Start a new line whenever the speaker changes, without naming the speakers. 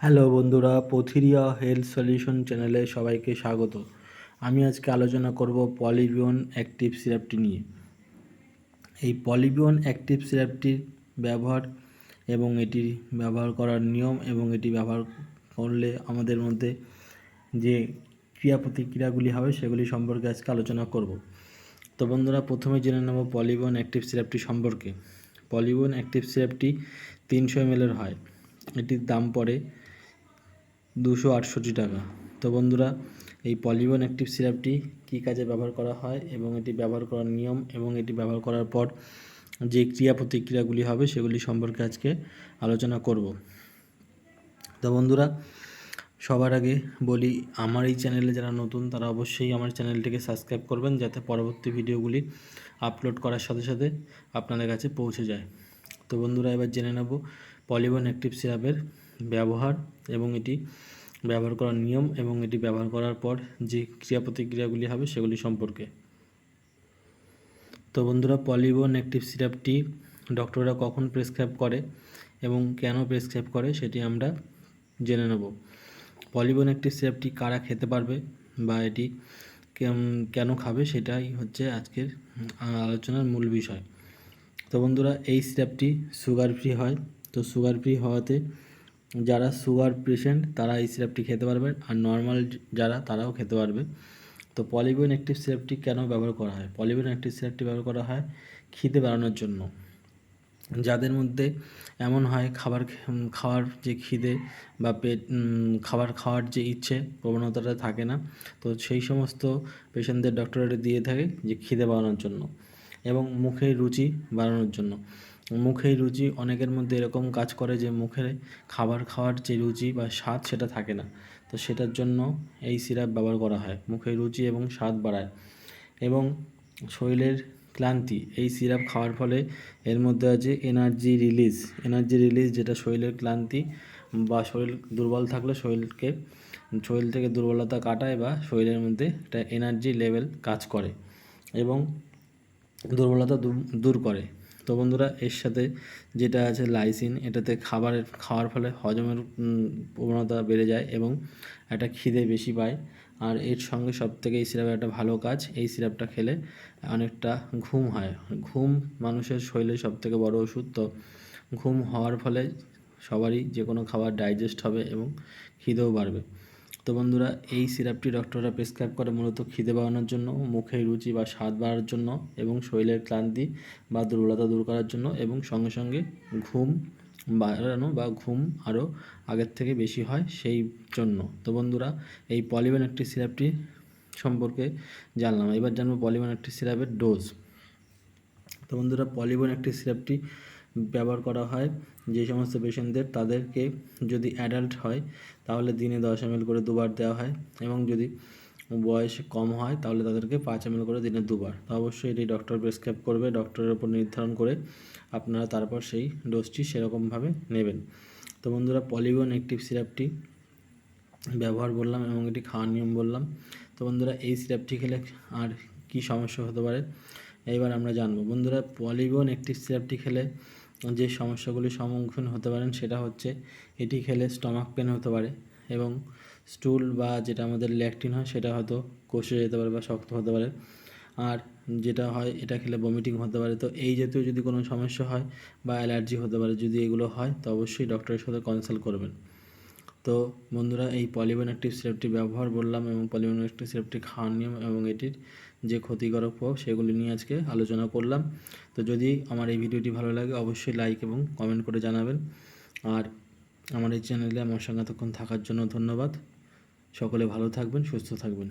Hello বন্ধুরা, পথিরিয়া health solution চ্যানেলে সবাইকে স্বাগত। আমি আজকে আলোচনা করব পলিবিয়ন অ্যাক্টিভ সিরাপটি নিয়ে। এই পলিবিয়ন অ্যাক্টিভ সিরাপটির ব্যবহার এবং এটি ব্যবহার করার নিয়ম এবং এটি ব্যবহার করলে আমাদের মধ্যে যে ক্রিয়া প্রতিক্রিয়াগুলি হবে সেগুলি সম্পর্কে আজকে আলোচনা করব। তো বন্ধুরা, প্রথমে জেনে নেব পলিবিয়ন অ্যাক্টিভ সিরাপটি সম্পর্কে। পলিবিয়ন অ্যাক্টিভ সিরাপটি তিনশো এমএলের হয়। এটির দাম পড়ে দুশো আটষট্টি টাকা। তো বন্ধুরা, এই পলিবন অ্যাক্টিভ সিরাপটি কী কাজে ব্যবহার করা হয় এবং এটি ব্যবহার করার নিয়ম এবং এটি ব্যবহার করার পর যে ক্রিয়া প্রতিক্রিয়াগুলি হবে সেগুলি সম্পর্কে আজকে আলোচনা করব। তো বন্ধুরা, সবার আগে বলি, আমার এই চ্যানেলে যারা নতুন, তারা অবশ্যই আমার চ্যানেলটিকে সাবস্ক্রাইব করবেন যাতে পরবর্তী ভিডিওগুলি আপলোড করার সাথে সাথে আপনাদের কাছে পৌঁছে যায়। তো বন্ধুরা, এবার জেনে নেব পলিবন অ্যাক্টিভ সিরাপের ব্যবহার এবং এটি ব্যবহার করার নিয়ম এবং এটি ব্যবহার করার পর যে ক্রিয়া প্রতিক্রিয়াগুলি হবে সেগুলি সম্পর্কে। তো বন্ধুরা, পলিবন অ্যাক্টিভ সিরাপটি ডক্টররা কখন প্রেসক্রাইব করে এবং কেন প্রেসক্রাইব করে সেটি আমরা জেনে নেব। পলিবন অ্যাক্টিভ সিরাপটি কারা খেতে পারবে বা এটি কেন খাবে সেটাই হচ্ছে আজকের আলোচনার মূল বিষয়। তো বন্ধুরা, এই সিরাপটি সুগার ফ্রি হয়। তো সুগার ফ্রি হওয়াতে যারা সুগার পেশেন্ট, তারা এই সিরাপটি খেতে পারবেন আর নর্মাল যারা, তারাও খেতে পারবে। তো পলিবিন অ্যাক্টিভ সিরাপটি কেন ব্যবহার করা হয়? পলিবিন অ্যাক্টিভ সিরাপটি ব্যবহার করা হয় খিদে বাড়ানোর জন্য। যাদের মধ্যে এমন হয়, খাবার খাওয়ার যে খিদে বা পেট খাবার খাওয়ার যে ইচ্ছে, প্রবণতাটা থাকে না। তো সেই সমস্ত পেশেন্টদের ডক্টরেট দিয়ে থাকে যে খিদে বাড়ানোর জন্য। এবং মুখের রুচি বাড়ানোর জন্য। মুখের রুচি অনেকের মধ্যে এরকম কাজ করে যে মুখে খাবার খাওয়ার যে রুচি বা স্বাদ সেটা থাকে না। তো সেটার জন্য এই সিরাপ ব্যবহার করা হয়। মুখের রুচি এবং স্বাদ বাড়ায়। এবং শরীরের ক্লান্তি এই সিরাপ খাওয়ার ফলে এর মধ্যে আছে এনার্জি রিলিজ। এনার্জি রিলিজ যেটা শরীরের ক্লান্তি বা শরীর দুর্বল থাকলে শরীরকে, শরীর থেকে দুর্বলতা কাটায় বা শরীরের মধ্যে একটা এনার্জি লেভেল কাজ করে। এবং দুর্বলতা দূর করে। তো বন্ধুরা, এর সাথে যেটা আছে লাইসিন এটাতে খাবারের, খাওয়ার ফলে হজমের প্রবণতা বেড়ে যায় এবং একটা খিদে বেশি পায়। আর এর সঙ্গে সব থেকে এই সিরাপের একটা ভালো কাজ, এই সিরাপটা খেলে অনেকটা ঘুম হয়। ঘুম মানুষের শরীরে সব থেকে বড় ওষুধ। তো ঘুম হওয়ার ফলে সবারই যে কোনো খাবার ডাইজেস্ট হবে এবং খিদেও বাড়বে। তো বন্ধুরা, এই সিরাপটি ডক্টররা প্রেসক্রাইব করে মূলত খিদে বাড়ানোর জন্য, মুখের রুচি বা স্বাদ বাড়ার জন্য এবং শরীরের ক্লান্তি বা দুর্বলতা দূর করার জন্য এবং সঙ্গে সঙ্গে ঘুম বাড়ানো বা ঘুম আরও আগের থেকে বেশি হয় সেই জন্য। তো বন্ধুরা, এই পলিবেন একটি সিরাপটি সম্পর্কে জানলাম। এবার জানব পলিবেন একটি সিরাপের ডোজ। তো বন্ধুরা পলিবেন একটি সিরাপটি ব্যবহার করা হয়। যে সমস্ত পেশেন্টদের তাদেরকে যদি অ্যাডাল্ট হয়, তাহলে দিনে দশ এম করে দুবার দেওয়া হয় এবং যদি বয়স কম হয়, তাহলে তাদেরকে পাঁচ এম করে দিনে দুবার। তো অবশ্যই এটি ডক্টর প্রেসক্রাইব করবে। ডক্টরের উপর নির্ধারণ করে আপনারা তারপর সেই ডোজটি সেরকমভাবে নেবেন। তো বন্ধুরা পলিবন অ্যাক্টিভ সিরাপটি ব্যবহার বললাম এবং এটি খাওয়ার নিয়ম বললাম। তো বন্ধুরা, এই সিরাপটি খেলে আর কি সমস্যা হতে পারে? এইবার আমরা জানব। বন্ধুরা পলিবন অ্যাক্টিভ সিরাপটি খেলে যে সমস্যাগুলির সম্মুখীন হতে পারেন সেটা হচ্ছে এটি খেলে স্টমাক পেন হতে পারে এবং স্টুল বা যেটা আমাদের ল্যাকটিন হয় সেটা হয়তো কষে যেতে পারে বা শক্ত হতে পারে। আর যেটা হয় এটা খেলে বমিটিং হতে পারে। তো এই জাতীয় যদি কোনো সমস্যা হয় বা অ্যালার্জি হতে পারে, যদি এগুলো হয়, তো অবশ্যই ডক্টরের সাথে কনসাল্ট করবেন। তো বন্ধুরা, এই পলিবেন অ্যাক্টিভ সিরাপটি ব্যবহার বললাম এবং পলিবেন অ্যাক্টিভ সিরাপটি খাওয়ার নিয়ম এবং এটির যে ক্ষতিকারক প্রভাব সেগুলি নিয়ে আজকে আলোচনা করলাম। তো যদি আমার এই ভিডিওটি ভালো লাগে, অবশ্যই লাইক এবং কমেন্ট করে জানাবেন। আর আমার এই চ্যানেলে আমার সঙ্গে থাকার জন্য ধন্যবাদ। সকলে ভালো থাকবেন, সুস্থ থাকবেন।